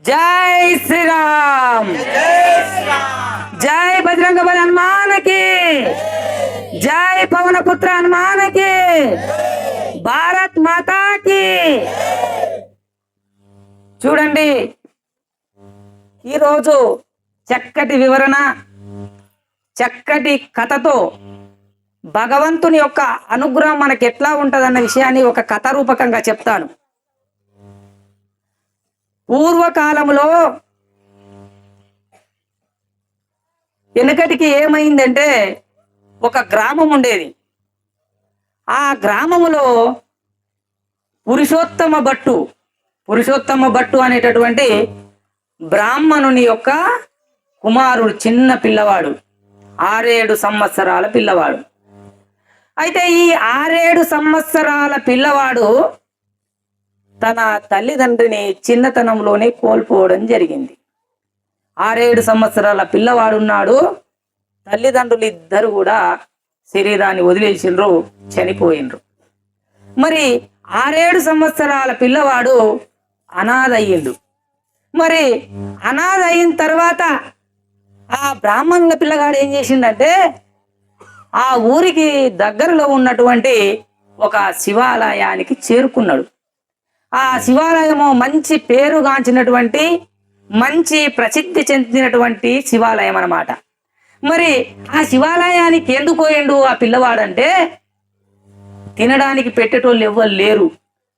జై శ్రీరామ్. జై బజరంగ బలి హనుమానకి. జై పవన పుత్ర హనుమానకి. భారత్ మాతాకి. చూడండి ఈరోజు చక్కటి వివరణ చక్కటి కథతో భగవంతుని యొక్క అనుగ్రహం మనకి ఎట్లా ఉంటదన్న విషయాన్ని ఒక కథ రూపకంగా చెప్తాను. పూర్వకాలంలో వెనకటికి ఏమైందంటే ఒక గ్రామం ఉండేది. ఆ గ్రామములో పురుషోత్తమ భట్టు పురుషోత్తమ భట్టు అనేటటువంటి బ్రాహ్మణుని యొక్క కుమారుడు చిన్న పిల్లవాడు ఆరేడు సంవత్సరాల పిల్లవాడు. అయితే ఈ ఆరేడు సంవత్సరాల పిల్లవాడు తన తల్లిదండ్రిని చిన్నతనంలోనే కోల్పోవడం జరిగింది. ఆరేడు సంవత్సరాల పిల్లవాడున్నాడు. తల్లిదండ్రులు ఇద్దరు కూడా శరీరాన్ని వదిలేసిండ్రు చనిపోయిండ్రు మరి ఆరేడు సంవత్సరాల పిల్లవాడు అనాథ అయ్యిండు మరి అనాథ అయిన తర్వాత ఆ బ్రాహ్మణుల పిల్లగాడు ఏం చేసిండంటే ఆ ఊరికి దగ్గరలో ఉన్నటువంటి ఒక శివాలయానికి చేరుకున్నాడు. ఆ శివాలయము మంచి పేరుగాంచినటువంటి మంచి ప్రసిద్ధి చెందినటువంటి శివాలయం అన్నమాట. మరి ఆ శివాలయానికి ఎందుకు పోయిండు ఆ పిల్లవాడంటే తినడానికి పెట్టేటోళ్ళు ఎవ్వరు లేరు.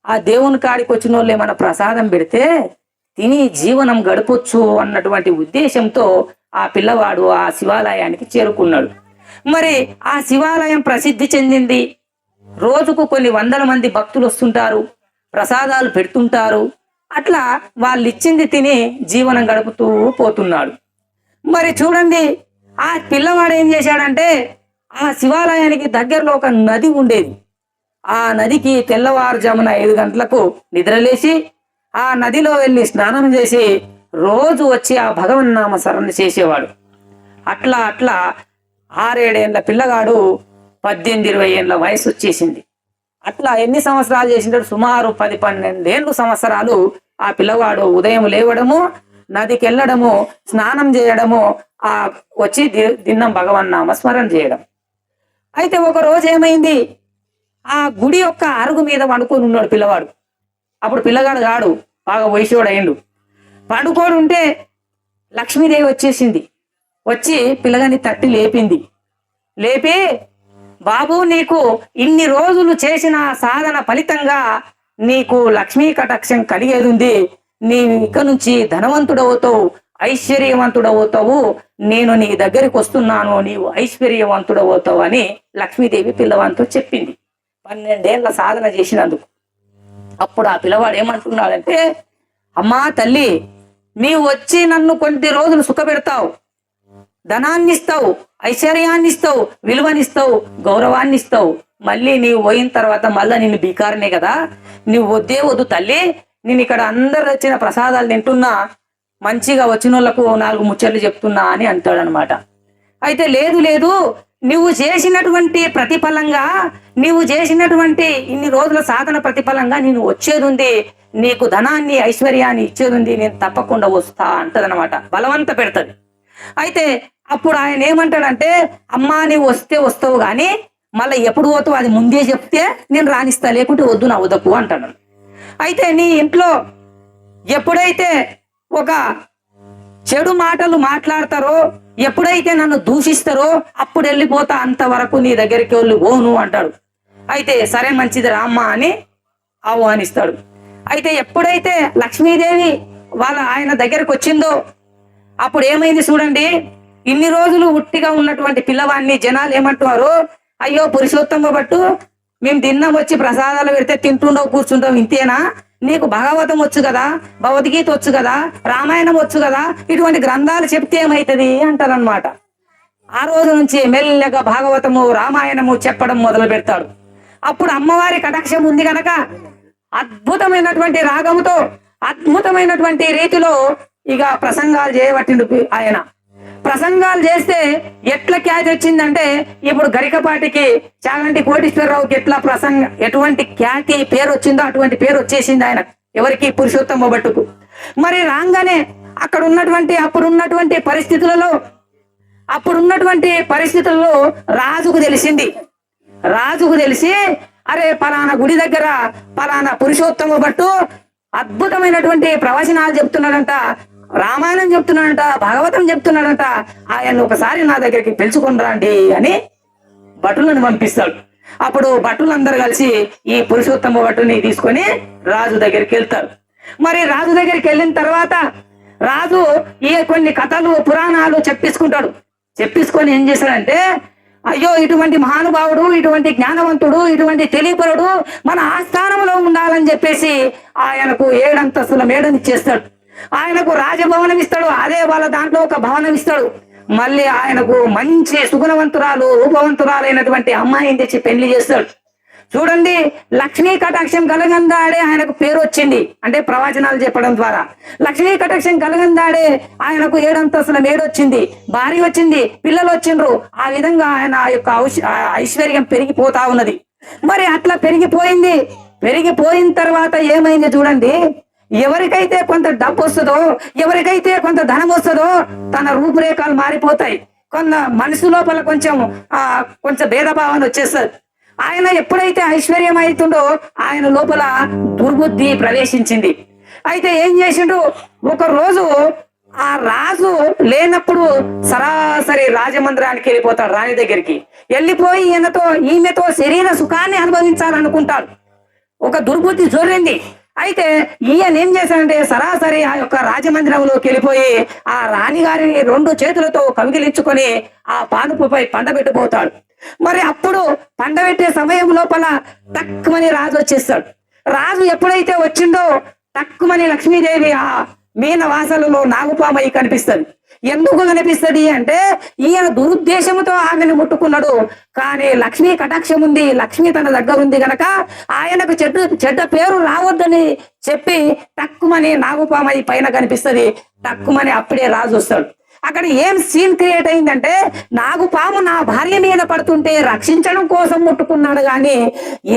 ఆ దేవుని కాడికి వచ్చిన వాళ్ళు ఏమైనా ప్రసాదం పెడితే తిని జీవనం గడపొచ్చు అన్నటువంటి ఉద్దేశంతో ఆ పిల్లవాడు ఆ శివాలయానికి చేరుకున్నాడు. మరి ఆ శివాలయం ప్రసిద్ధి చెందింది. రోజుకు కొన్ని వందల మంది భక్తులు వస్తుంటారు. ప్రసాదాలు పెడుతుంటారు. అట్లా వాళ్ళు ఇచ్చింది తిని జీవనం గడుపుతూ పోతున్నాడు. మరి చూడండి ఆ పిల్లవాడు ఏం చేశాడంటే ఆ శివాలయానికి దగ్గరలో ఒక నది ఉండేది. ఆ నదికి తెల్లవారుజామున ఐదు గంటలకు నిద్రలేసి ఆ నదిలో వెళ్ళి స్నానం చేసి రోజు వచ్చి ఆ భగవన్నామ సరణ చేసేవాడు. అట్లా అట్లా ఆరేడేళ్ళ పిల్లగాడు పద్దెనిమిది ఇరవై ఏళ్ళ వయసు వచ్చేసింది. అట్లా ఎన్ని సంవత్సరాలు చేసినాడు సుమారు పది పన్నెండేళ్ళు సంవత్సరాలు ఆ పిల్లవాడు ఉదయం లేవడము నదికి వెళ్ళడము స్నానం చేయడము ఆ వచ్చి దిన్నం భగవన్ నామస్మరణ చేయడం. అయితే ఒక రోజు ఏమైంది? ఆ గుడి యొక్క అరుగు మీద పండుకొని ఉన్నాడు పిల్లవాడు. అప్పుడు పిల్లగాడు కాడు బాగా వయసుడు అయిండు పండుకోడు ఉంటే లక్ష్మీదేవి వచ్చేసింది. వచ్చి పిల్లగాని తట్టి లేపింది. లేపి బాబు నీకు ఇన్ని రోజులు చేసిన సాధన ఫలితంగా నీకు లక్ష్మీ కటాక్షం కలిగేది ఉంది. నీ ఇక నుంచి ధనవంతుడవుతావు ఐశ్వర్యవంతుడవుతావు. నేను నీ దగ్గరికి వస్తున్నాను నీవు ఐశ్వర్యవంతుడవుతావు అని లక్ష్మీదేవి పిల్లవానితో చెప్పింది. పన్నెండేళ్ళ సాధన చేసినందుకు. అప్పుడు ఆ పిల్లవాడు ఏమంటున్నాడంటే అమ్మా తల్లి నీవు వచ్చి నన్ను కొద్ది రోజులు సుఖపెడతావు. ధనాన్ని ఇస్తావు ఐశ్వర్యాన్ని ఇస్తావు విలువనిస్తావు గౌరవాన్ని ఇస్తావు మళ్ళీ నీవు పోయిన తర్వాత మళ్ళీ నిన్ను బీకారనే కదా. నువ్వు వద్దే వద్దు తల్లి. నేను ఇక్కడ అందరు వచ్చిన ప్రసాదాలు తింటున్నా. మంచిగా వచ్చిన వాళ్ళకు నాలుగు ముచ్చట్లు చెప్తున్నా అని అంటాడనమాట. అయితే లేదు లేదు. నువ్వు చేసినటువంటి ప్రతిఫలంగా నీవు చేసినటువంటి ఇన్ని రోజుల సాధన ప్రతిఫలంగా నేను వచ్చేది ఉంది. నీకు ధనాన్ని ఐశ్వర్యాన్ని ఇచ్చేది ఉంది. నేను తప్పకుండా వస్తా అంటదనమాట. బలవంత పెడతది. అయితే అప్పుడు ఆయన ఏమంటాడంటే అమ్మా నీవు వస్తే వస్తావు కానీ మళ్ళీ ఎప్పుడు పోతావు అది ముందే చెప్తే నేను రాణిస్తా లేకుంటే వద్దు నా వదకు అంటాడు. అయితే నీ ఇంట్లో ఎప్పుడైతే ఒక చెడు మాటలు మాట్లాడతారో ఎప్పుడైతే నన్ను దూషిస్తారో అప్పుడు వెళ్ళిపోతా అంతవరకు నీ దగ్గరికి వెళ్ళి ఓను అంటాడు. అయితే సరే మంచిది రామ్మ అని ఆహ్వానిస్తాడు. అయితే ఎప్పుడైతే లక్ష్మీదేవి వాళ్ళ ఆయన దగ్గరకు వచ్చిందో అప్పుడు ఏమైంది చూడండి ఇన్ని రోజులు ఉట్టిగా ఉన్నటువంటి పిల్లవాడిని జనాలు ఏమంటున్నారు అయ్యో పురుషోత్తమ బట్టు మేము తిన్నాం వచ్చి ప్రసాదాలు పెడితే తింటుండవు కూర్చుంటాం ఇంతేనా? నీకు భగవతం వచ్చు కదా భగవద్గీత వచ్చు కదా రామాయణం వచ్చు కదా ఇటువంటి గ్రంథాలు చెప్తే ఏమైతుంది అంటారనమాట ఆ రోజు నుంచి మెల్లగా భాగవతము రామాయణము చెప్పడం మొదలు పెడతాడు. అప్పుడు అమ్మవారి కటాక్షం ఉంది గనక అద్భుతమైనటువంటి రాగముతో అద్భుతమైనటువంటి రీతిలో ఇక ప్రసంగాలు చేయబట్టిండు ఆయన. ప్రసంగాలు చేస్తే ఎట్లా క్యాచ్ వచ్చిందంటే ఇప్పుడు గరికపాటికి చాగంటి కోటేశ్వరరావుకి ఎట్లా ప్రసంగ ఎటువంటి ఖ్యాతి పేరు వచ్చిందో అటువంటి పేరు వచ్చేసింది ఆయన. ఎవరికి పురుషోత్తమ భట్టుకు మరి రాగానే అక్కడ ఉన్నటువంటి అప్పుడు ఉన్నటువంటి పరిస్థితులలో అప్పుడు ఉన్నటువంటి పరిస్థితుల్లో రాజుకు తెలిసింది. రాజుకు తెలిసి అరే పలానా గుడి దగ్గర పలానా పురుషోత్తమ భట్టు అద్భుతమైనటువంటి ప్రవచనాలు చెప్తున్నాడంట. రామాయణం చెప్తున్నాడట భాగవతం చెప్తున్నాడట ఆయన ఒకసారి నా దగ్గరికి పిలుచుకొని రండి అని భటులను పంపిస్తాడు. అప్పుడు భటులందరూ కలిసి ఈ పురుషోత్తమ భటుని తీసుకొని రాజు దగ్గరికి వెళ్తారు. మరి రాజు దగ్గరికి వెళ్ళిన తర్వాత రాజు ఈ కొన్ని కథలు పురాణాలు చెప్పించుకుంటాడు చెప్పించుకొని ఏం చేశాడంటే అయ్యో ఇటువంటి మహానుభావుడు ఇటువంటి జ్ఞానవంతుడు ఇటువంటి తెలియపరుడు మన ఆస్థానంలో ఉండాలని చెప్పేసి ఆయనకు ఏడంతస్తుల మేడనిచ్చేస్తాడు. ఆయనకు రాజభవనం ఇస్తాడు అదే వాళ్ళ దాంట్లో ఒక భవనం ఇస్తాడు. మళ్ళీ ఆయనకు మంచి సుగుణవంతురాలు రూపవంతురాలైనటువంటి అమ్మాయిని తెచ్చి పెళ్ళి చేస్తాడు. చూడండి లక్ష్మీ కటాక్షం కలగందాడే ఆయనకు పేరు వచ్చింది. అంటే ప్రవచనాలు చెప్పడం ద్వారా. లక్ష్మీ కటాక్షం కలగందాడే ఆయనకు ఏడంతస్తుల మేడు వచ్చింది. భార్య వచ్చింది పిల్లలు వచ్చిండ్రు. ఆ విధంగా ఆయన యొక్క ఐశ్వర్యం పెరిగిపోతా ఉన్నది. మరి అట్లా పెరిగిపోయింది. పెరిగిపోయిన తర్వాత ఏమైంది చూడండి. ఎవరికైతే కొంత డబ్బు వస్తుందో ఎవరికైతే కొంత ధనం వస్తుందో తన రూపురేఖలు మారిపోతాయి. కొంత మనసు లోపల కొంచెం ఆ కొంచెం భేదభావన వచ్చేస్తుంది. ఆయన ఎప్పుడైతే ఐశ్వర్యం అవుతుండో ఆయన లోపల దుర్బుద్ధి ప్రవేశించింది. అయితే ఏం చేసిండు? ఒక రోజు ఆ రాజు లేనప్పుడు సరాసరి రాజమందిరానికి వెళ్ళిపోతాడు రాణి దగ్గరికి. వెళ్ళిపోయి ఈయనతో ఈమెతో శరీర సుఖాన్ని అనుభవించాలనుకుంటాడు. ఒక దుర్బుద్ధి జోరింది. అయితే ఈయన ఏం చేశాడంటే సరాసరి ఆ యొక్క రాజమందిరంలోకి వెళ్ళిపోయి ఆ రాణి గారిని రెండు చేతులతో కవిగిలించుకొని ఆ పానుపుపై పండబెట్టిపోతాడు మరి అప్పుడు పండబెట్టే సమయం లోపల తక్కువని రాజు వచ్చేస్తాడు. రాజు ఎప్పుడైతే వచ్చిందో తక్కువని లక్ష్మీదేవి ఆ మీన వాసలలో నాగుపామై కనిపిస్తుంది ఎందుకు కనిపిస్తది అంటే ఈయన దురుద్దేశంతో ఆమెను ముట్టుకున్నాడు. కానీ లక్ష్మీ కటాక్షం ఉంది లక్ష్మి తన దగ్గర ఉంది గనక ఆయనకు చెడ్డ చెడ్డ పేరు రావద్దని చెప్పి తక్కువని నాగుపామై పైన కనిపిస్తది. తక్కువని అప్పుడే రాజు వస్తాడు. అక్కడ ఏం సీన్ క్రియేట్ అయిందంటే నాగుపాము నా భార్య మీద పడుతుంటే రక్షించడం కోసం ముట్టుకున్నాడు గాని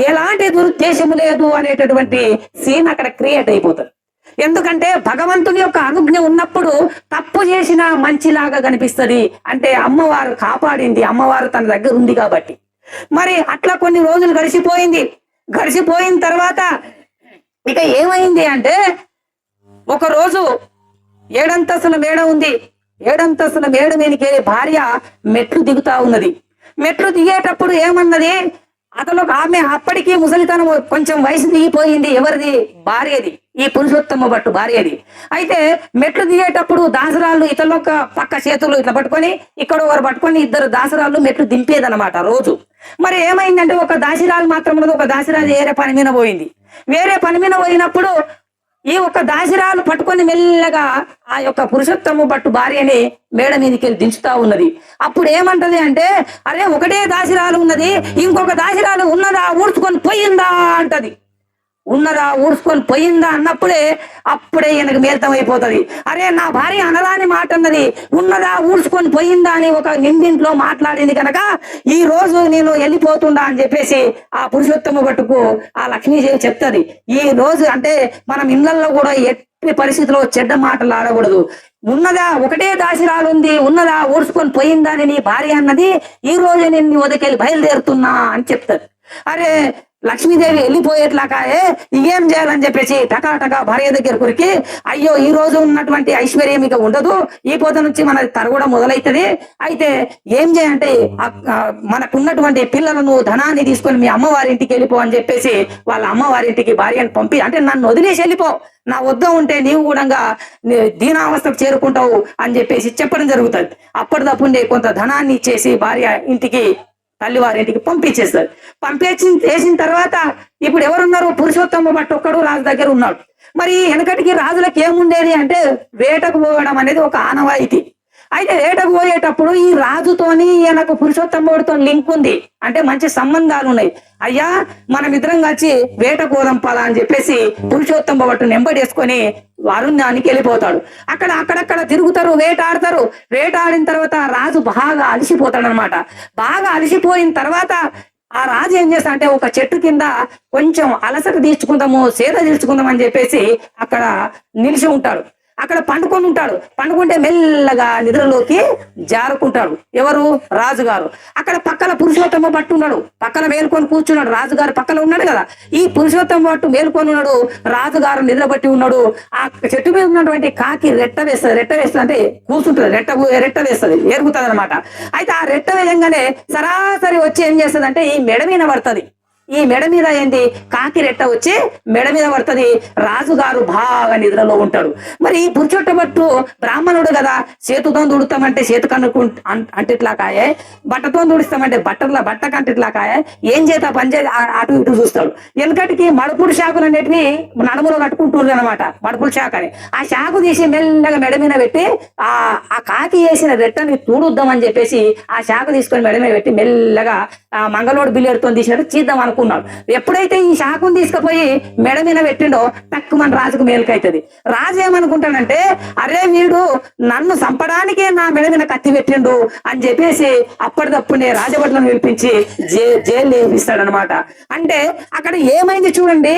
ఎలాంటి దురుద్దేశం లేదు అనేటటువంటి సీన్ అక్కడ క్రియేట్ అయిపోతుంది. ఎందుకంటే భగవంతుని యొక్క అనుజ్ఞ ఉన్నప్పుడు తప్పు చేసిన మంచిలాగా కనిపిస్తది. అంటే అమ్మవారు కాపాడింది అమ్మవారు తన దగ్గర ఉంది కాబట్టి. మరి అట్లా కొన్ని రోజులు గడిచిపోయింది. గడిచిపోయిన తర్వాత ఇక ఏమైంది అంటే ఒక రోజు ఏడంతస్తుల మేడ ఉంది. ఏడంతస్తుల మేడ మీదకి భార్య మెట్లు దిగుతా ఉన్నది. మెట్లు దిగేటప్పుడు ఏమన్నది? అతను ఆమె అప్పటికి ముసలితనం కొంచెం వయసు దిగిపోయింది ఎవరిది? భార్యది. ఈ పురుషోత్తమ భట్టు భార్యది. అయితే మెట్లు దిగేటప్పుడు దాసరాళ్ళు ఇతరులు ఒక పక్క చేతులు ఇట్లా పట్టుకొని ఇక్కడ ఒకరు పట్టుకొని ఇద్దరు దాసరాళ్ళు మెట్లు దింపేదన్నమాట రోజు. మరి ఏమైందంటే ఒక దాసిరాలు మాత్రం ఒక దాసిరాలు వేరే పని మీద పోయింది. వేరే పని మీద పోయినప్పుడు ఈ ఒక్క దాసిరాలు పట్టుకొని మెల్లగా ఆ యొక్క పురుషోత్తము పట్టు భార్యని మేడ మీదకి వెళ్ళి దించుతా ఉన్నది. అప్పుడు ఏమంటది అంటే అరే ఒకటే దాసిరాలు ఉన్నది ఇంకొక దాసిరాలు ఉన్నదా? ఊడ్చుకొని పోయిందా అంటది. ఉన్నదా ఊడ్చుకొని పోయిందా అన్నప్పుడే అప్పుడే ఈయనకు మేల్తం అయిపోతుంది. అరే నా భార్య అనరాని మాట అన్నది. ఉన్నదా ఊడ్చుకొని పోయిందా అని ఒక నిందింట్లో మాట్లాడింది కనుక ఈ రోజు నేను వెళ్ళిపోతుండా అని చెప్పేసి ఆ పురుషోత్తమ భట్టుకు ఆ లక్ష్మీదేవి చెప్తది. ఈ రోజు అంటే మనం ఇళ్ళలో కూడా ఎట్టి పరిస్థితిలో చెడ్డ మాటలు ఆడకూడదు. ఉన్నదా ఒకటే దాసిరాలు ఉంది ఉన్నదా ఊడ్చుకొని పోయిందా అని నీ భార్య అన్నది ఈ రోజు నేను నీ వదికెళ్ళి బయలుదేరుతున్నా అని చెప్తారు అరే లక్ష్మీదేవి వెళ్ళిపోయేట్లాకాయే ఇంకేం చేయాలని చెప్పేసి టకాటకా భార్య దగ్గర కొరికి అయ్యో ఈ రోజు ఉన్నటువంటి ఐశ్వర్యం ఇక ఉండదు ఈ పూత నుంచి మన తరగడం మొదలైతది. అయితే ఏం చేయంటే మనకున్నటువంటి పిల్లలను ధనాన్ని తీసుకొని మీ అమ్మవారింటికి వెళ్ళిపో అని చెప్పేసి వాళ్ళ అమ్మవారింటికి భార్యను పంపి అంటే నన్ను వదిలేసి వెళ్ళిపో. నా వద్ద ఉంటే నీవు కూడా దీనావస్థకు చేరుకుంటావు అని చెప్పేసి చెప్పడం జరుగుతుంది. అప్పటిదప్పుడు కొంత ధనాన్ని ఇచ్చేసి భార్య ఇంటికి తల్లివారింటికి పంపించేస్తారు. పంపించి చేసిన తర్వాత ఇప్పుడు ఎవరున్నారు పురుషోత్తమ భట్ ఒక్కడు రాజు దగ్గర ఉన్నాడు. మరి వెనకటికి రాజులకు ఏముండేది అంటే వేటకు పోవడం అనేది ఒక ఆనవాయితీ. అయితే వేట పోయేటప్పుడు ఈ రాజుతోని ఈయనకు పురుషోత్తముడితో లింక్ ఉంది. అంటే మంచి సంబంధాలు ఉన్నాయి. అయ్యా మనం ఇద్దరం కలిసి వేట పోదాం పలా అని చెప్పేసి పురుషోత్తమ భట్టు నెంబడేసుకొని అరుణ్యానికి వెళ్ళిపోతాడు. అక్కడ అక్కడక్కడ తిరుగుతారు వేటాడతారు. వేటాడిన తర్వాత రాజు బాగా అలసిపోతాడు అనమాట బాగా అలసిపోయిన తర్వాత ఆ రాజు ఏం చేస్తా అంటే ఒక చెట్టు కింద కొంచెం అలసట తీర్చుకుందాము సేద తీర్చుకుందాం అని చెప్పేసి అక్కడ నిలిచి ఉంటాడు. అక్కడ పండుకొని ఉంటాడు. పండుకుంటే మెల్లగా నిద్రలోకి జారుకుంటాడు. ఎవరు? రాజుగారు. అక్కడ పక్కన పురుషోత్తమ భట్టు ఉన్నాడు. పక్కన మేలుకొని కూర్చున్నాడు. రాజుగారు పక్కన ఉన్నాడు కదా. ఈ పురుషోత్తమ భట్టు మేల్కొని ఉన్నాడు. రాజుగారు నిద్రపట్టి ఉన్నాడు. ఆ చెట్టు మీద ఉన్నటువంటి కాకి రెట్ట వేస్తుంది. రెట్ట వేస్తుంది అంటే కూర్చుంటుంది. రెట్ట రెట్ట వేస్తుంది. ఏరుగుతుంది అనమాట అయితే ఆ రెట్ట వేయంగానే సరాసరి వచ్చి ఏం చేస్తుంది అంటే ఈ మెడ మీద పడుతుంది. ఈ మెడ మీద ఏంది? కాకి రెట్ట వచ్చి మెడ మీద పడుతుంది. రాజుగారు బాగా నిద్రలో ఉంటాడు. మరి ఈ పురుచొట్టబట్టు బ్రాహ్మణుడు కదా చేతుతో దుడుతామంటే చేతు కనుక్కు అంటే ఇట్లా కాయే బట్టతో దుడుస్తామంటే బట్టల బట్ట కంటే ఇట్లా కాయే ఏం చేత పని చేసి అటు ఇటు చూస్తాడు. ఎందుకంటే మడుపుడు శాఖలు అనేటివి నడుములో కట్టుకుంటుంది అనమాట మడుపుడు శాఖ అని ఆ శాఖ తీసి మెల్లగా మెడ మీద పెట్టి ఆ ఆ కాకి వేసిన రెట్టని తూడుద్దామని చెప్పేసి ఆ శాఖ తీసుకొని మెడ మీద పెట్టి మెల్లగా ఆ మంగళోడు బిల్లేడుతో తీసినట్టు చేద్దాం అనుకున్నాడు. ఎప్పుడైతే ఈ శాఖను తీసుకుపోయి మెడ మీద పెట్టిండో తక్కువ మన రాజుకు మేలుకైతుంది. రాజు ఏమనుకుంటాడంటే అరే వీడు నన్ను చంపడానికే నా మెడ మీద కత్తి పెట్టిండు అని చెప్పేసి అప్పటికప్పుడే రాజభట్లను పిలిపించి జే జైలు వేపిస్తాడనమాట అంటే అక్కడ ఏమైంది చూడండి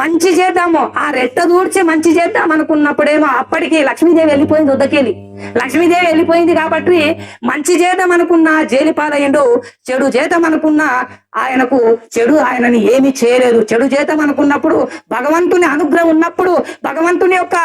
మంచి చేద్దాము ఆ రెట్ట దూడ్చి మంచి చేద్దాం అనుకున్నప్పుడేమో అప్పటికి లక్ష్మీదేవి వెళ్ళిపోయింది ఉద్దకేలి. లక్ష్మీదేవి వెళ్ళిపోయింది కాబట్టి మంచి చేద్దాం అనుకున్న జైలు పాలయ్యండు చెడు చేద్దాం అనుకున్న ఆయనకు చెడు ఆయనని ఏమి చేయలేదు. చెడు చేద్దాం అనుకున్నప్పుడు భగవంతుని అనుగ్రహం ఉన్నప్పుడు భగవంతుని యొక్క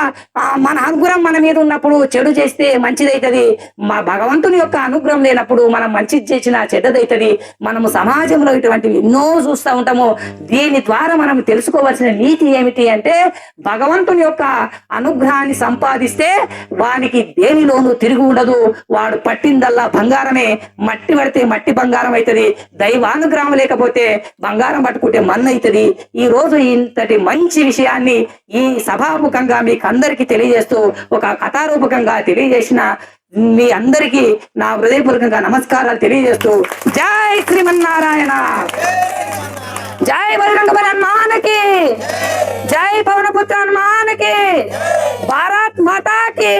మన అనుగ్రహం మన మీద ఉన్నప్పుడు చెడు చేస్తే మంచిదైతుంది. మా భగవంతుని యొక్క అనుగ్రహం లేనప్పుడు మనం మంచిది చేసిన చెడ్డదైతుంది. మనము సమాజంలో ఇటువంటివి ఎన్నో చూస్తూ ఉంటాము. దీని ద్వారా మనం తెలుసుకోవాల్సిన నీతి ఏమిటి అంటే భగవంతుని యొక్క అనుగ్రహాన్ని సంపాదిస్తే వానికి దేనిలోనూ తిరిగి ఉండదు. వాడు పట్టిందల్లా బంగారమే. మట్టి పడితే మట్టి బంగారం అవుతుంది దైవానుగ్రహం లేకపోతే బంగారం పట్టుకుంటే మన్ను అవుతుంది ఈ రోజు ఇంతటి మంచి విషయాన్ని ఈ సభాముఖంగా మీకు అందరికీ తెలియజేస్తూ ఒక కథారూపకంగా తెలియజేసిన మీ అందరికీ నా హృదయపూర్వకంగా నమస్కారాలు తెలియజేస్తూ జై శ్రీమన్నారాయణ! జై బలరంగ హనుమానకి జై పవనపుత్ర హనుమానకి భారత్ మాతాకి!